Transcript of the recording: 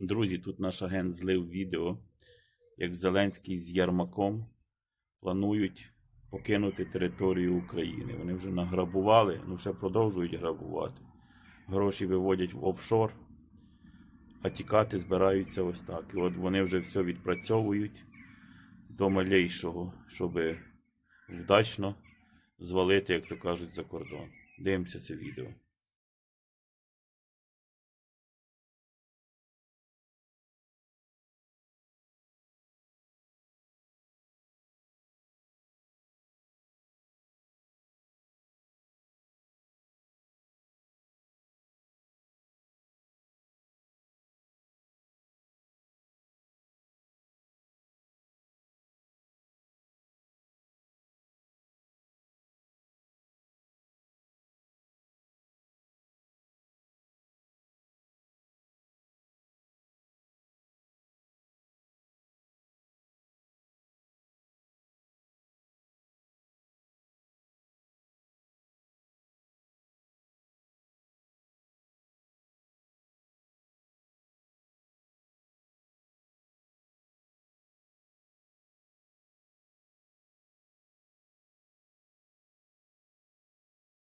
Друзі, тут наш агент злив відео, як Зеленський з Ярмаком планують покинути територію України. Вони вже награбували, ну ще продовжують грабувати. Гроші виводять в офшор, а тікати збираються ось так. І от вони вже все відпрацьовують до малейшого, щоб вдачно звалити, як то кажуть, за кордон. Дивимося це відео.